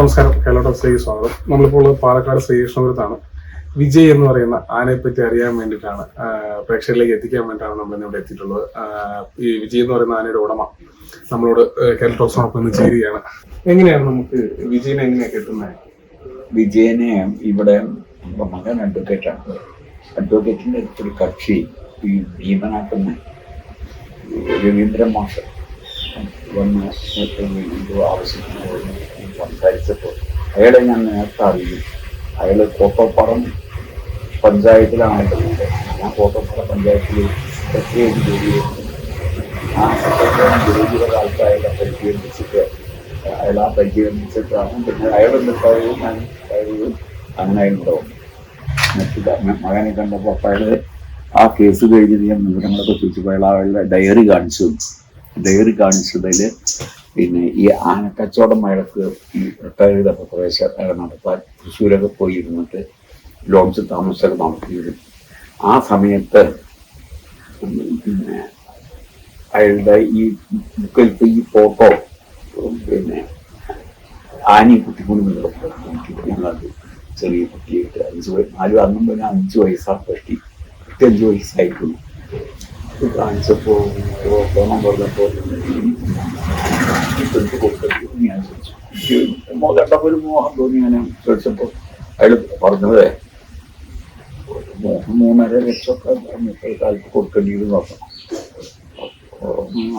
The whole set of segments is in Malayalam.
നമസ്കാരം. കേരള ശ്രീ സ്വാഗതം. നമ്മളിപ്പോൾ പാലക്കാട് ശ്രീകൃഷ്ണപുരത്താണ്. വിജയ് എന്ന് പറയുന്ന ആനയെ പറ്റി അറിയാൻ വേണ്ടിയിട്ടാണ് പ്രേക്ഷകരിലേക്ക് എത്തിക്കാൻ വേണ്ടിയിട്ടാണ് നമ്മൾ ഇന്ന് ഇവിടെ എത്തിയിട്ടുള്ളത്. ഈ വിജയ് എന്ന് പറയുന്ന ആനയുടെ ഉടമ നമ്മളോട് കേരള ഇന്ന് ചേരുകയാണ്. എങ്ങനെയാണ് നമുക്ക് വിജയനെ എങ്ങനെയാണ് കിട്ടുന്നത്? വിജയനെ ഇവിടെ മകൻ അഡ്വക്കേറ്റാണ് അഡ്വക്കേറ്റിന്റെ അടുത്തൊരു കക്ഷി ഈ ഭീമനാക്കുന്ന രവീന്ദ്രൻ മാഷ് വന്ന് ആവശ്യത്തിന് സംസാരിച്ചപ്പോൾ അയാളെ ഞാൻ നേരത്തെ അറിയും അയാൾ കോട്ടോപ്പറം പഞ്ചായത്തിലാണ് ഇരുന്നത് ഞാൻ കോട്ടോപ്പറം പഞ്ചായത്തിൽ പ്രത്യേക ജോലി ആ ജോലിയുടെ അയാളെ അയാൾ ആ മകനെ കണ്ടപ്പോൾ അയാൾ ആ കേസ് കഴിഞ്ഞ് ഞാൻ വിവരങ്ങളൊക്കെ ചോദിച്ചപ്പോൾ അയാൾ അയാളുടെ ഡയറി കാണിച്ചു ഡയറി കാണിച്ചതിൽ പിന്നെ ഈ ആനക്കച്ചവടം അയാൾക്ക് ഈ റിട്ടയർ ചെയ്തപ്പോൾ നടത്താൻ തൃശ്ശൂരൊക്കെ പോയി ഇരുന്നിട്ട് ലോഡ്ജ് താമസമൊക്കെ നടത്തിയിരുന്നു ആ സമയത്ത് പിന്നെ അയാളുടെ ഈ ബുക്കിലത്തെ ഈ ഫോട്ടോ പിന്നെ ആനി കുട്ടിക്കൊണ്ട് ഞങ്ങളത് ചെറിയ കുട്ടിയായിട്ട് അഞ്ച് വയസ്സ് നാലും അന്നും പിന്നെ അഞ്ച് വയസ്സാണ് പറ്റി കുട്ടി അഞ്ച് വയസ്സായിട്ടുള്ളൂ കാണിച്ചപ്പോൾ പറഞ്ഞപ്പോൾ ഇതെടുത്ത് കൊടുത്തു ഞാൻ ഒരു മോഹം തോന്നി ഞാൻ ചോദിച്ചപ്പോൾ അയാൾ പറഞ്ഞത് മോഹം മൂന്നര ലക്ഷമൊക്കെ കാലത്ത് കൊടുക്കേണ്ടി വരും നോക്കാം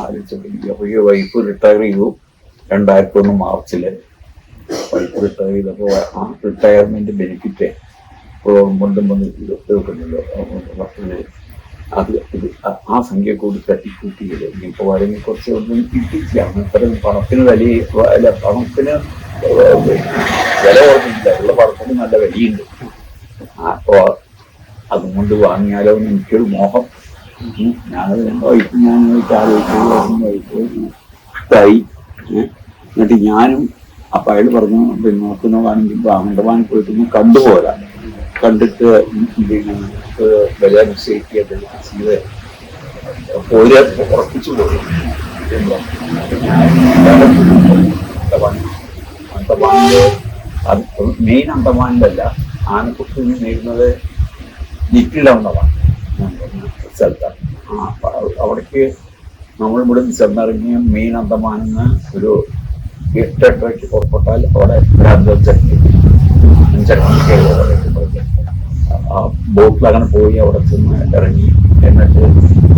ആലോചിച്ചപ്പോൾ അപ്പോൾ ഈ വൈഫ് റിട്ടയർ ചെയ്തു. രണ്ടായിരത്തി ഒന്ന് മാർച്ചിൽ വൈഫ് റിട്ടയർ ചെയ്തപ്പോൾ ആ റിട്ടയർമെന്റ് ബെനിഫിറ്റ് കൊണ്ടും വന്ന് എടുക്കുന്നുണ്ടല്ലോ വർഷത്തിൽ അത് ആ- സംഖ്യ കൂടി തട്ടിക്കൂട്ടിയത് ഇനിയിപ്പോൾ വരങ്ങി കുറച്ച് ഒന്നും കിട്ടിയില്ല അത്തരം പണത്തിന് വലിയ അല്ല പണത്തിന് വില കുറഞ്ഞില്ല ഉള്ള പണത്തിന് നല്ല വിലയുണ്ട്. അപ്പോൾ അതുകൊണ്ട് വാങ്ങിയാലോ എന്ന് എനിക്കൊരു മോഹം. ഞാനത് വൈഫ് ഞാൻ ആലോചിച്ചു. എന്നിട്ട് ഞാനും അപ്പൊ അയാൾ പറഞ്ഞു പിന്നെ നോക്കുന്നതാണെങ്കിൽ അഹമ്മദാൻ പോയിട്ട് ഒന്ന് കണ്ടുപോരാ. കണ്ടിട്ട് വില നിശ്ചയിക്കുക ചെയ്ത് പോയി ഉറപ്പിച്ചു പോയി. മെയിൻ അന്തമാനിലല്ല ആനക്കുട്ടി നേരുന്നത് ലിറ്റിലൗണ്ടതാണ് സ്ഥലത്താണ്. ആ അപ്പൊ അവിടേക്ക് നമ്മൾ ഇവിടെ ചെന്നിറങ്ങിയ മെയിൻ അന്തമാനെന്ന് ഒരു എട്ട് എട്ടരയ്ക്ക് പുറപ്പെട്ടാൽ അവിടെ അഞ്ചരക്ക് അഞ്ചരക്ക് ബോട്ടിൽ അങ്ങനെ പോയി അവിടെ ചെന്ന് ഇറങ്ങി. എന്നിട്ട്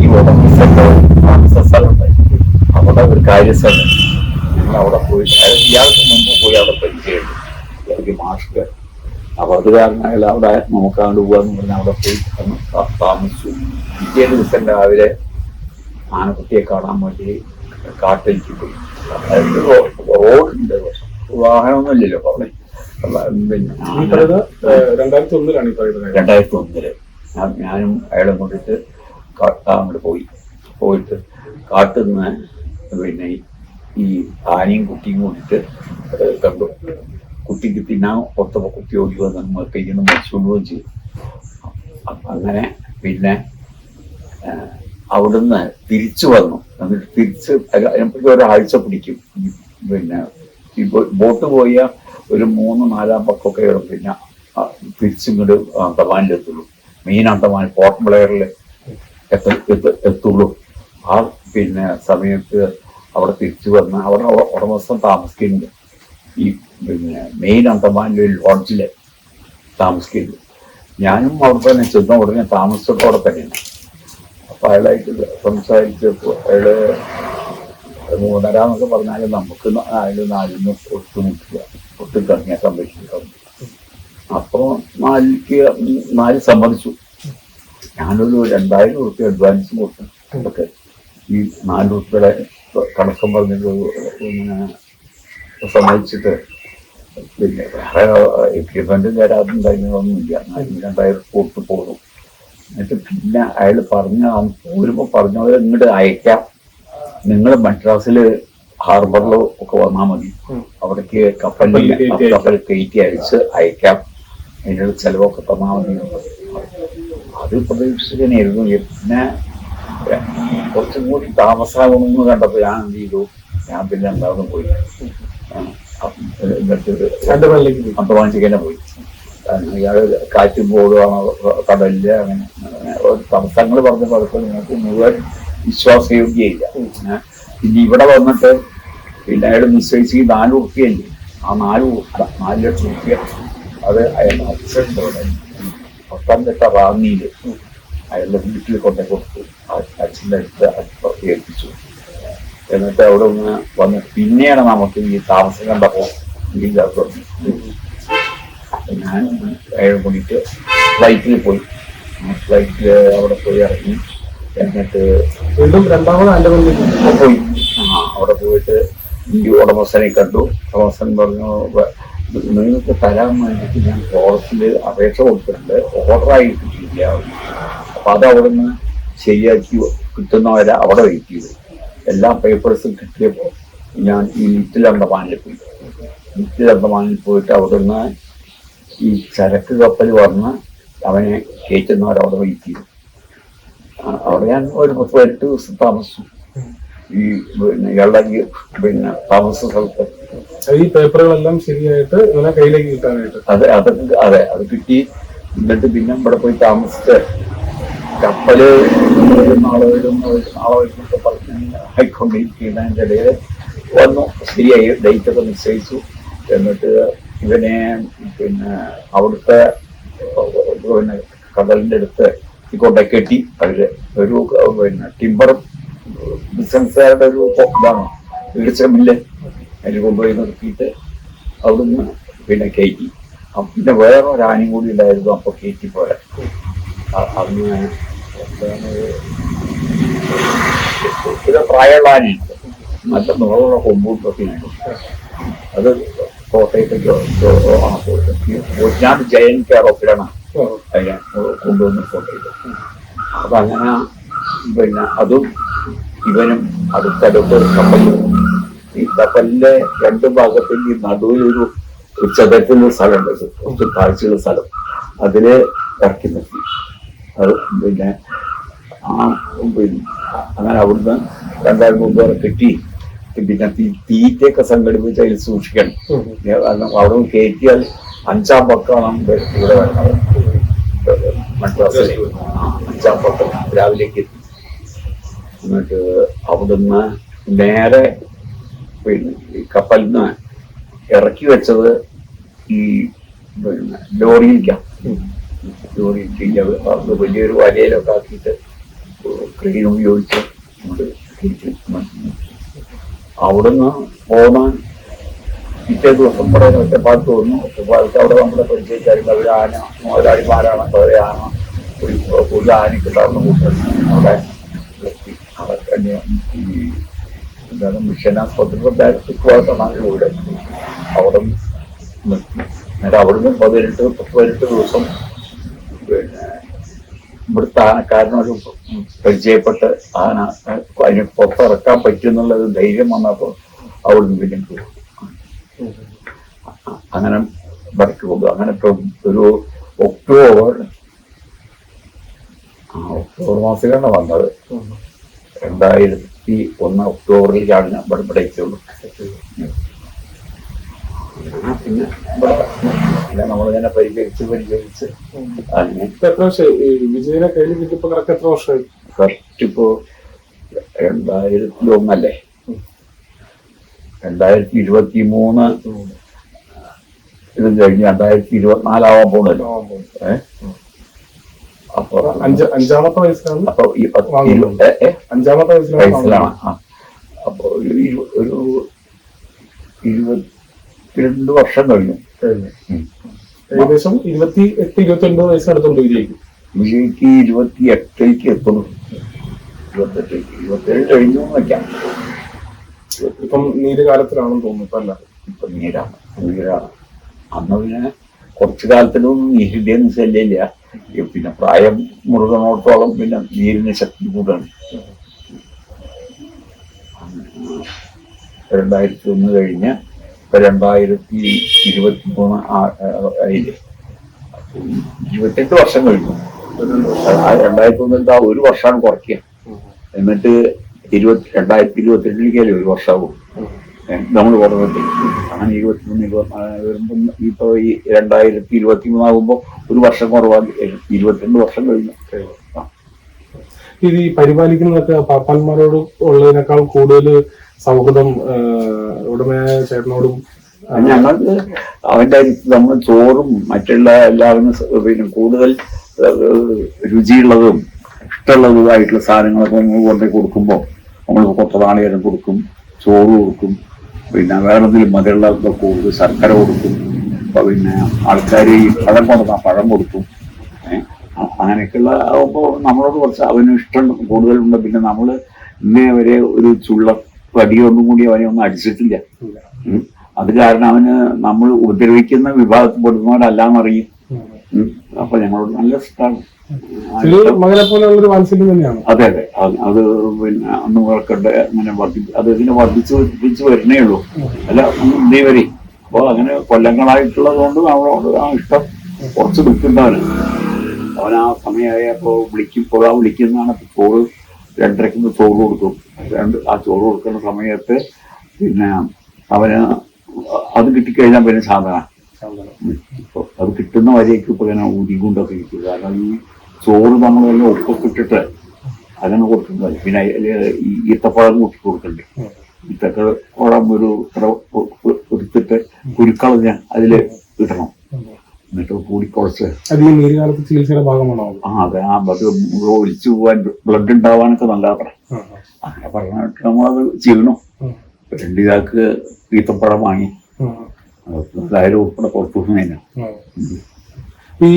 ഈ ഉടമസ്ഥന്റെ താമസ സ്ഥലമുണ്ടായി അവിടെ ഒരു കാര്യസ്ഥലം ഞങ്ങൾ അവിടെ പോയി. ഇയാൾക്ക് മുമ്പ് പോയി അവിടെ പരിചയമുണ്ട്. ഇയാൾക്ക് മാഷ്ക്ക് അത് കാരണം അയാൾ അവിടെ നോക്കാണ്ട് പോവാന്ന് പറഞ്ഞാൽ അവിടെ പോയി താമസിച്ചു. പിറ്റേ ദിവസം രാവിലെ ആനക്കുട്ടിയെ കാണാൻ വേണ്ടി കാട്ടിലേക്ക് പോയി. റോഡുണ്ട്. വാഹനമൊന്നുമില്ലല്ലോ വാഹനമൊന്നും രണ്ടായിരത്തി ഒന്നിലാണ് ഈ ഒന്നിൽ ഞാനും അയാളെ കൊണ്ടിട്ട് അങ്ങോട്ട് പോയി. പോയിട്ട് കാട്ടിൽ നിന്ന് പിന്നെ ഈ ആനയും കുട്ടിയും കൂടിയിട്ട് കണ്ടു. കുട്ടിക്ക് തിന്നാൻ ഒത്ത കുട്ടി ഓടി വന്ന് കയ്യിൽ നിന്ന് മരിച്ചുകൊണ്ടുപോവുകയും ചെയ്തു അങ്ങനെ പിന്നെ അവിടുന്ന് തിരിച്ചു വന്നു. എന്നിട്ട് തിരിച്ച് ഒരാഴ്ച പിടിക്കും. പിന്നെ ബോട്ട് പോയ ഒരു മൂന്ന് നാലാം പക്കമൊക്കെ ആവും പിന്നെ തിരിച്ചിങ്ങോട്ട് തവാനിലെത്തുള്ളൂ മെയിൻ അന്തമാൻ പോർട്ട് ബ്ലെയറിൽ എത്ത എത്ത- എത്തുള്ളൂ. ആ പിന്നെ സമയത്ത് അവിടെ തിരിച്ചു വന്ന് അവിടെ ഉടമസ്ഥം താമസിക്കുന്നുണ്ട്. ഈ പിന്നെ മെയിൻ അന്തമാനിലെ ഒരു താമസിക്കുന്നു ഞാനും അവിടെ തന്നെ ചെന്ന ഉടനെ താമസിച്ചിട്ട് അവിടെ തന്നെയാണ്. അപ്പം അയാളായിട്ട് സംസാരിച്ചപ്പോൾ അയാൾ മൂന്നരാന്നൊക്കെ പറഞ്ഞാൽ നമുക്ക് ന- അയാൾ നാലിന് ഒത്തു നിൽക്കുക ഒത്തു കറങ്ങിയാൽ സംരക്ഷിക്കാം അപ്പൊ നാലിക്ക് നാല് സമ്മതിച്ചു. ഞാനൊരു രണ്ടായിരം റുപ്യ അഡ്വാൻസ് കൊടുത്തു. അതൊക്കെ ഈ നാല് റുപ്യയുടെ കണക്കം പറഞ്ഞിട്ട് ഇങ്ങനെ സമ്മതിച്ചിട്ട് പിന്നെ വേറെ എക്യുപ്മെന്റും തരാതുണ്ടായിരുന്നൊന്നുമില്ല രണ്ടായിരം കൊടുത്ത് പോകും എന്നിട്ട് പിന്നെ അയാൾ പറഞ്ഞ പോരുമ്പോ പറഞ്ഞവരെ ഇങ്ങോട്ട് അയക്കാം. നിങ്ങൾ മദ്രാസിൽ ഹാർബറിലോ ഒക്കെ വന്നാൽ മതി. അവിടേക്ക് കയറ്റി കപ്പൽ കയറ്റി അയച്ച് അയക്കാം. അതിനുള്ള ചെലവൊക്കെ തന്നാൽ മതി. അത് പ്രതീക്ഷിച്ചതിനായിരുന്നു പിന്നെ കുറച്ചും കൂടി താമസമാകണമെന്ന് കണ്ടപ്പോൾ ഞാൻ എന്ത് ചെയ്തു? ഞാൻ പിന്നെ എന്താണെന്ന് പോയി. എന്നിട്ട് അന്തമാനിച്ചിങ്ങനെ പോയി. ഇയാൾ കാറ്റും പോകുക കടലിൽ അങ്ങനെ തടസ്സങ്ങൾ പറഞ്ഞ പലപ്പോൾ നിങ്ങൾക്ക് മുഴുവൻ വിശ്വാസയോഗ്യയില്ല? പിന്നെ ഇവിടെ വന്നിട്ട് പിന്നെ അയാൾ നിശ്ചയിച്ച് ഈ നാല് ഉറുപ്പിയല്ലേ ആ നാല് നാല് ലക്ഷം ഉറുപ്പിയ അത് അയാൾ അച്ഛന്റെ പത്തനംതിട്ട റാന്നിയിൽ അയാളുടെ വീട്ടിൽ കൊണ്ടു കൊടുത്തു. അച്ഛന്റെ അടുത്ത് ഏൽപ്പിച്ചു. എന്നിട്ട് അവിടെ ഒന്ന് വന്ന് പിന്നെയാണ് നമുക്ക് ഈ താമസം കണ്ടപ്പോൾ വീട്ടിലകത്ത് ഞാൻ അയാൾ കൂടിയിട്ട് ഫ്ലൈറ്റിൽ പോയി. ഫ്ലൈറ്റിൽ അവിടെ പോയി ഇറങ്ങി. എന്നിട്ട് വീണ്ടും രണ്ടാമത് എന്റെ പള്ളിക്ക് പോയി. അവിടെ പോയിട്ട് ഈ ഉടമസ്ഥനെ കണ്ടു. ഉടമസ്ഥൻ പറഞ്ഞു "വ- നിങ്ങൾക്ക് തരാൻ വേണ്ടിയിട്ട് ഞാൻ ഫോറസ്റ്റിൽ അപേക്ഷ കൊടുത്തിട്ടുണ്ട്. ഓർഡറായി കിട്ടിയില്ല അപ്പൊ അത് അവിടുന്ന് ശരിയാക്കി കിട്ടുന്നവരെ അവിടെ വെയിറ്റ് ചെയ്തു. എല്ലാ പേപ്പേഴ്സും കിട്ടിയപ്പോൾ ഞാൻ ഈ ലിറ്റിൽ അണ്ടമാനിൽ പോയി. ലിറ്റിൽ അണ്ടമാനിൽ പോയിട്ട് അവിടുന്ന് ഈ ചരക്ക് കപ്പൽ വന്ന് അവനെ കയറ്റുന്നവരവിടെ വെയിറ്റ് ചെയ്തു. അവിടെ ഞാൻ ഒരു പത്ത് ദിവസം താമസിച്ചു. ഈ പിന്നെ ഇയാളുടെ ഈ പിന്നെ താമസ സ്ഥലത്ത്. ഈ പേപ്പറുകളെല്ലാം ശരിയായിട്ട് ഇങ്ങനെ കയ്യിലേക്ക് കിട്ടാനായിട്ട്. അതെ അതൊക്കെ അതെ അത് കിട്ടി. എന്നിട്ട് പിന്നെ ഇവിടെ പോയി താമസിച്ച് കപ്പൽ നാളെ വരും നാളെ വരുന്നൊക്കെ പറഞ്ഞ് ഇടയിൽ വന്നു. ശരിയായി ഡേറ്റ് ഒക്കെ നിശ്ചയിച്ചു. എന്നിട്ട് ഇവനെ പിന്നെ അവിടുത്തെ പിന്നെ കടലിന്റെ അടുത്ത് കൊണ്ടേ കെട്ടി. അവർ ഒരു പിന്നെ ടിമ്പർ ബിസിനസ്സുകാരുടെ ഒരു ഇതാണ്. ഇടിച്ച മില്ല് അതിൽ കൊണ്ടുപോയി നിർത്തിയിട്ട് അവിടുന്ന് പിന്നെ കയറ്റി. പിന്നെ വേറെ ഒരു ആനയും കൂടി ഉണ്ടായിരുന്നു അപ്പൊ കയറ്റി പോലെ അന്ന് ഇത് പ്രായമുള്ള ആനയുണ്ട് നല്ല നിറമുള്ള കൊമ്പൂട്ടൊക്കെ ഉണ്ട്. അത് കോട്ടയത്തേക്ക് ഞാൻ ജയൻ കെയർ ഓഫിലാണ് അതിനെ കൊണ്ടുവന്ന് കോട്ടയത്ത് അപ്പൊ അങ്ങനെ പിന്നെ അതും ഇവനും അടുത്തടുത്ത് ഒരു കപ്പലും ഈ കപ്പലിന്റെ രണ്ട് ഭാഗത്തിൽ ഈ നടുവിലൊരു ചതുരത്തിലുള്ള സ്ഥലമുണ്ട്. കുറച്ച് താഴ്ചയുള്ള സ്ഥലം. അതിൽ ഇറക്കി നിർത്തി. അത് പിന്നെ ആ പിന്നെ അങ്ങനെ അവിടുന്ന് രണ്ടായിരം മുമ്പ് വരെ കിട്ടി. പിന്നെ തീറ്റയൊക്കെ സംഘടിപ്പിച്ച് അതിൽ സൂക്ഷിക്കണം. കാരണം അവിടെ കയറ്റിയാൽ അഞ്ചാം പക്കമാണ് ഇവിടെ വരുന്നത് മദ്രാസ് അഞ്ചാം പക്കം രാവിലേക്ക്. എന്നിട്ട് അവിടുന്ന് നേരെ പിന്നെ ഈ കപ്പലിൽ നിന്ന് ഇറക്കി വെച്ചത് ഈ പിന്നെ ലോറിയിലേക്കാണ് ലോറിയിലേക്ക് അത് വലിയൊരു വലയിലൊക്കെ ആക്കിയിട്ട് ക്രെയിൻ ഉപയോഗിച്ച് കൊണ്ടുവന്നു. അവിടുന്ന് പോകാൻ പിറ്റേ ദിവസം ഇവിടെ ഒറ്റപ്പാലത്ത് വന്നു ഒറ്റപ്പാലത്ത് അവിടെ നമ്മളെ പരിചയിച്ചായിരുന്നു അവർ ആന മുതലാളിമാരാണ് അവരെ ആന ഒരു ഒരു ആനയ്ക്ക് ഉണ്ടാവുന്ന കൂട്ടം. അവിടെ ഈ എന്താണ് മിഷൻ ആസ്പത്രിയുടെ ബാരത്തേക്ക് ഇവിടെ. വീട് അവിടെ നിർത്തി എന്നിട്ട് അവിടുന്ന് പതിനെട്ട് പതിനെട്ട് ദിവസം പിന്നെ ഇവിടുത്തെ ആനക്കാരനൊരു പരിചയപ്പെട്ട് ആന അതിന് പുറത്തിറക്കാൻ പറ്റുമെന്നുള്ളത് ധൈര്യം വന്നപ്പോൾ അവിടുന്ന് പിന്നെ ഉം, അങ്ങനെ വർക്ക് പോകും. അങ്ങനെ ഇപ്പം ഒരു ഒക്ടോബർ ഒക്ടോബർ മാസത്തിലാണ് വന്നത്. രണ്ടായിരത്തി ഒന്ന് ഒക്ടോബറിലേക്കാണ് ഞാൻ ഇവിടെ ഇവിടെ എത്തിയുള്ളൂ. പിന്നെ ഇവിടെ നമ്മളിങ്ങനെ പരിചരിച്ച് പരിചരിച്ച് അങ്ങനെ. ഇപ്പൊ എത്ര വർഷമായി? വിജയനെ കയ്യിൽ കിട്ടിയപ്പോ കറക്റ്റ് എത്ര വർഷമായി? കറക്റ്റ് ഇപ്പോ രണ്ടായിരത്തി ഒന്നല്ലേ? രണ്ടായിരത്തി ഇരുപത്തി മൂന്ന് ഇത് കഴിഞ്ഞ് രണ്ടായിരത്തി ഇരുപത്തിനാലാവാൻ പോകുന്നല്ലോ അപ്പൊ അഞ്ച അഞ്ചാമത്തെ വയസ്സിലാണ് അപ്പൊ ഈ അഞ്ചാമത്തെ വയസ്സിലാണ് അപ്പൊ ഒരു ഇരു- ഒരു ഇരുപത്തിരണ്ട് വർഷം കഴിഞ്ഞു. ഏകദേശം ഇരുപത്തി എട്ട് ഇരുപത്തി ഒൻപത് വയസ്സിനടുത്തുണ്ട് വിജയ്ക്ക്. വിജയ്ക്ക് ഇരുപത്തി എട്ടിലേക്ക് എത്തുന്നു. ഇരുപത്തെട്ടിലേക്ക് ഇരുപത്തേഴ് കഴിഞ്ഞു വയ്ക്കാം ഇപ്പം നീര് കാലത്തിലാണെന്ന് തോന്നുന്നു ഇപ്പൊ അല്ല. ഇപ്പൊ നീരാണ് നീരാണ് അന്ന് പിന്നെ കുറച്ചു കാലത്തിനൊന്നും നീരിന്റെ ശല്യമില്ല പിന്നെ പ്രായം മുറുകണോടത്തോളം പിന്നെ നീരിന് ശക്തി കൂടാണ്. രണ്ടായിരത്തി ഒന്ന് കഴിഞ്ഞ് ഇപ്പൊ രണ്ടായിരത്തി ഇരുപത്തി മൂന്ന് ആയില്ലേ? ഇരുപത്തെട്ട് വർഷം കഴിഞ്ഞു. രണ്ടായിരത്തി ഒന്നിൽ ആ ഒരു വർഷമാണ് കുറയ്ക്കുക. എന്നിട്ട് ഇരുപത്തി രണ്ടായിരത്തി ഇരുപത്തെട്ടിലേക്കല്ലേ ഒരു വർഷമാവും നമ്മൾ കുറവില്ല അങ്ങനെ ഇരുപത്തിമൂന്ന് ഇരുപത്തിനാല് വരുമ്പം ഇപ്പൊ ഈ രണ്ടായിരത്തി ഇരുപത്തി മൂന്നാകുമ്പോ ഒരു വർഷം കുറവാണ്. ഇരുപത്തിരണ്ട് വർഷം കഴിഞ്ഞു. ഇത് ഈ പരിപാലിക്കുന്നതൊക്കെ പാപ്പാന്മാരോട് ഉള്ളതിനേക്കാൾ കൂടുതൽ സൗഹൃദം ഉടമയായ ചേട്ടനോടും ഞങ്ങൾക്ക് അവന്റെ നമ്മൾ ചോറും മറ്റുള്ള എല്ലാവരും പിന്നെ കൂടുതൽ രുചിയുള്ളതും ഇഷ്ടമുള്ളതുമായിട്ടുള്ള സാധനങ്ങളൊക്കെ നമ്മൾ കൊണ്ടുപോയി കൊടുക്കുമ്പോൾ നമ്മൾ കൊത്തനാളികരം കൊടുക്കും ചോറ് കൊടുക്കും പിന്നെ വേറെ എന്തെങ്കിലും മധുരമുള്ള ഇതൊക്കെ കൊടുക്കും ശർക്കര കൊടുക്കും. പിന്നെ ആൾക്കാർ ഈ പഴം കൊടുക്കാം പഴം കൊടുക്കും. അങ്ങനെയൊക്കെയുള്ള ആകുമ്പോൾ നമ്മളോട് കുറച്ച് അവന് ഇഷ്ടം കൂടുതലുണ്ട്. പിന്നെ നമ്മൾ ഇന്നേ വരെ ഒരു ചുള്ള വടിയൊന്നും കൂടി അവനെ ഒന്നും അടിച്ചിട്ടില്ല. അത് കാരണം അവന് നമ്മൾ ഉപദ്രവിക്കുന്ന വിഭാഗത്തിൽപ്പെടുന്നവരല്ലാന്നറിയും. ഉം. അപ്പൊ ഞങ്ങളോട് നല്ല മകനെ പോലെയുള്ള ഒരു വാത്സല്യം തന്നെയാണ്. അതെ അതെ. അത് പിന്നെ അന്ന് മുഴക്കട്ടെ അങ്ങനെ വർദ്ധി അത് ഇതിനെ വർദ്ധിച്ച് വർദ്ധിച്ച് വരുന്നേ ഉള്ളൂ. അല്ല ഇന്നേ വരെ അപ്പൊ അങ്ങനെ കൊല്ലങ്ങളായിട്ടുള്ളത് കൊണ്ട് നമ്മളോട് ആ ഇഷ്ടം കുറച്ച് നിൽക്കുന്നവന് അവൻ ആ സമയമായപ്പോ വിളിക്കും പോകാൻ വിളിക്കുന്നതാണ്. ചോറ് രണ്ടരയ്ക്ക് ചോറ് കൊടുക്കും രണ്ട് ആ ചോറ് കൊടുക്കുന്ന സമയത്ത് പിന്നെ അവന് അത് കിട്ടിക്കഴിഞ്ഞാൽ പിന്നെ സാധനം കിട്ടുന്ന വരെയൊക്കെ ഇപ്പൊ ഇങ്ങനെ ഊരിക്കൊണ്ടൊക്കെ ഇരിക്കും. കാരണം ഈ ചോറ് നമ്മളെല്ലാം ഉപ്പൊക്കെ ഇട്ടിട്ട് അങ്ങനെ കൊടുക്കുന്നത് പിന്നെ ഈ ഈത്തപ്പഴം കൂട്ടി കൊടുക്കണ്ടേ? ഒരു ഇത്ര ഉ- ഉ- എടുത്തിട്ട് കുരുക്കളഞ്ഞ് അതിൽ ഇടണം. എന്നിട്ട് കൂടി കുറച്ച് ചികിത്സയുടെ ഭാഗമാണോ ആ അതെ. ആ അത് ഒലിച്ചു പോവാൻ ബ്ലഡ് ഉണ്ടാവാനൊക്കെ ആ. അങ്ങനെ പറഞ്ഞിട്ട് നമ്മളത് ചെയ്യണം. രണ്ട് ചാക്ക് ഈത്തപ്പഴം വാങ്ങി. അതായത് ഉൾപ്പെടെ പുറത്തു. ഈ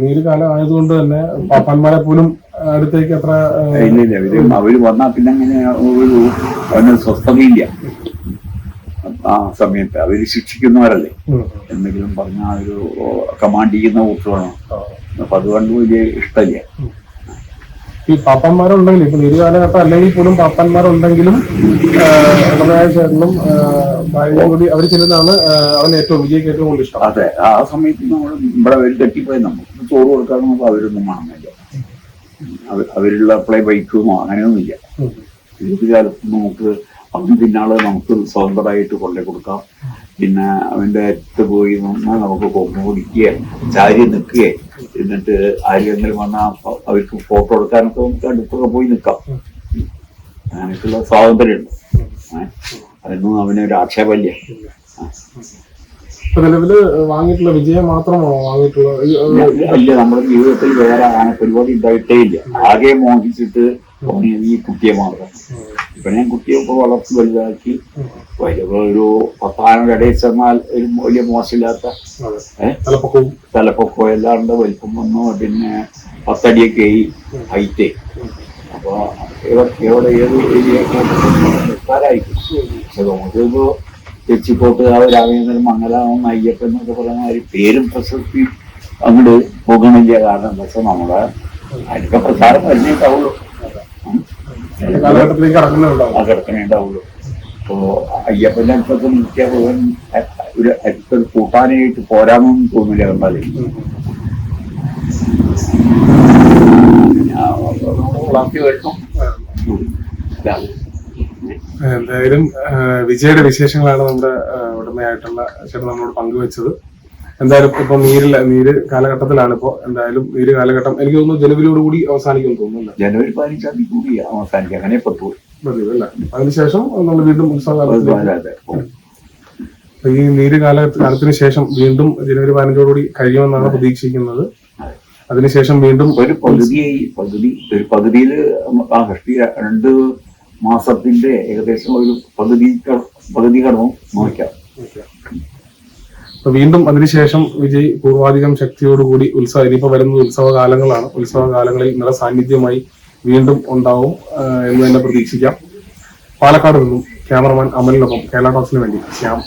നീരുകാലം ആയതുകൊണ്ട് തന്നെ പാപ്പാന്മാരെ പോലും അടുത്തേക്ക് അത്ര ഏഹ്, ഇല്ല ഇല്ല അവർ അവർ വന്നാൽ പിന്നെ അങ്ങനെ ഒരു അവന് സ്വസ്ഥതയില്ല. ആ സമയത്ത് അവർ ശിക്ഷിക്കുന്നവരല്ലേ. എന്തെങ്കിലും പറഞ്ഞാൽ ഒരു കമാൻഡ് ചെയ്യുന്ന കൂട്ടുകളാണ് ആ. അപ്പൊ അതുകൊണ്ട് വലിയ ഇഷ്ടമില്ല. ഈ പാപ്പന്മാരുണ്ടെങ്കിലും ഇപ്പൊ നീര് കാലഘട്ടം അല്ലെങ്കിൽ പോലും പാപ്പന്മാരുണ്ടെങ്കിലും ഏഹ്, ചേട്ടനും ഭാര്യയും കൂടി അവർ ചെല്ലുന്നതാണ് അവൻ അവന് ഏറ്റവും വിജയ്ക്ക് ഏറ്റവും കൂടുതൽ ഇഷ്ടം. അതെ. ആ സമയത്ത് നമ്മൾ ഇവിടെ വരും തെറ്റിപ്പോയി നമുക്ക് ചോറ് കൊടുക്കാൻ നമുക്ക് അവരൊന്നും വേണമെന്നില്ല അവ- അവരുള്ള അപ്ലൈ ബൈക്കൊന്നും അങ്ങനെയൊന്നുമില്ല. ഇല്ല ഏത് കാലത്ത് നമുക്ക് അന്ന് പിന്നാളെ നമുക്ക് സ്വതന്ത്രമായിട്ട് കൊള്ള കൊടുക്കാം. പിന്നെ അവന്റെ അടുത്ത് പോയി നിന്ന് നമുക്ക് കൊമ്പ് കുടിക്കുകയും ചാരി നിൽക്കുകയും എന്നിട്ട് ആരെങ്കിലും വന്നാൽ അവർക്ക് ഫോട്ടോ എടുക്കാനൊക്കെ നമുക്ക് അടുത്തൊക്കെ പോയി നിൽക്കാം. അങ്ങനെയൊക്കെയുള്ള സ്വാതന്ത്ര്യമുണ്ട്. അതൊന്നും അവനെ അവനൊരു ആക്ഷേപമില്ല. ആ. ഇപ്പൊ നിലവിൽ വാങ്ങിയിട്ടുള്ള വിജയം മാത്രമാണോ വാങ്ങിയിട്ടുള്ള? അല്ല നമ്മുടെ ജീവിതത്തിൽ വേറെ ആന പരിപാടി ഉണ്ടായിട്ടേ ഇല്ല. ആകെ മോഹിച്ചിട്ട് ഈ കുട്ടിയെ മാത്രം. ഇപ്പൊ ഞാൻ കുട്ടിയെ ഇപ്പൊ വളർത്തി വലുതാക്കി ഒരു പത്താനം ഇടയിൽ ചെന്നാൽ ഒരു വലിയ മോശമില്ലാത്ത തലപ്പൊക്കവും. എല്ലാം എല്ലാണ്ട് വലിപ്പം വന്നു പിന്നെ പത്തടിയൊക്കെ ആയി ഹൈറ്റ് അപ്പൊ ഇവർക്ക് എവിടെ ഏത് ഏരിയക്കാരായിരിക്കും പക്ഷെ നമുക്കിപ്പോ തെച്ചിക്കോട്ട് രാമേന്ദ്രൻ മംഗലാവും അയ്യപ്പൻ എന്നൊക്കെ പറയുന്ന ഒരു പേരും പ്രശസ്തിയും അങ്ങോട്ട് പോകണില്ല. കാരണം എന്താ വെച്ചാൽ നമ്മുടെ അതിനൊക്കെ പ്രചാരം വരുന്നേ ഉണ്ടാവുള്ളൂ. കാലഘട്ടത്തിലേക്ക് കിടക്കണേ ഉണ്ടാവുള്ളൂ. അപ്പോ അയ്യപ്പന്റെ അടുത്തൊക്കെ നിൽക്കാൻ പോകാൻ ഒരു അടുത്തൊരു കൂട്ടാനായിട്ട് പോരാമെന്ന് തോന്നില്ല കണ്ടാലേ. എന്തായാലും വിജയുടെ വിശേഷങ്ങളാണ് നമ്മുടെ ഉടമയായിട്ടുള്ള ചേട്ടൻ നമ്മളോട് പങ്കുവെച്ചത്. എന്തായാലും ഇപ്പൊ നീരില്ല നീര് കാലഘട്ടത്തിലാണ് ഇപ്പോ എന്തായാലും നീര് കാലഘട്ടം. എനിക്ക് തോന്നുന്നു ജനുവരിയോട് കൂടി അവസാനിക്കും തോന്നുന്നു ജനുവരി പതിനഞ്ചാം തീയതി കൂടി അവസാനിക്കും. അങ്ങനെ പറ്റൂ മതി അല്ലേ? അതിനുശേഷം നമ്മൾ വീണ്ടും ഉത്സവകാലത്തിലേക്ക് അതെ ഈ നീര് കാല കാലത്തിന് ശേഷം വീണ്ടും ജനുവരി പതിനഞ്ചോടുകൂടി കഴിയുമെന്നാണ് പ്രതീക്ഷിക്കുന്നത്. അതിനുശേഷം വീണ്ടും ഒരു പകുതിയായി പകുതി ഒരു പകുതിയിൽ ആ രണ്ട് മാസത്തിന്റെ ഏകദേശം ഒരു പകുതി പകുതി കടന്നു നോക്കാം. അപ്പൊ വീണ്ടും അതിനുശേഷം വിജയ് പൂർവാധികം ശക്തിയോടുകൂടി ഉത്സവം ഇനിയിപ്പോ വരുന്നത് ഉത്സവ കാലങ്ങളാണ് ഉത്സവ കാലങ്ങളിൽ സാന്നിധ്യമായി വീണ്ടും ഉണ്ടാവും എന്ന് തന്നെ പ്രതീക്ഷിക്കാം. പാലക്കാട് നിന്നും ക്യാമറമാൻ അമലിനൊപ്പം കേരള ടോക്സിന് വേണ്ടി ശ്യാം.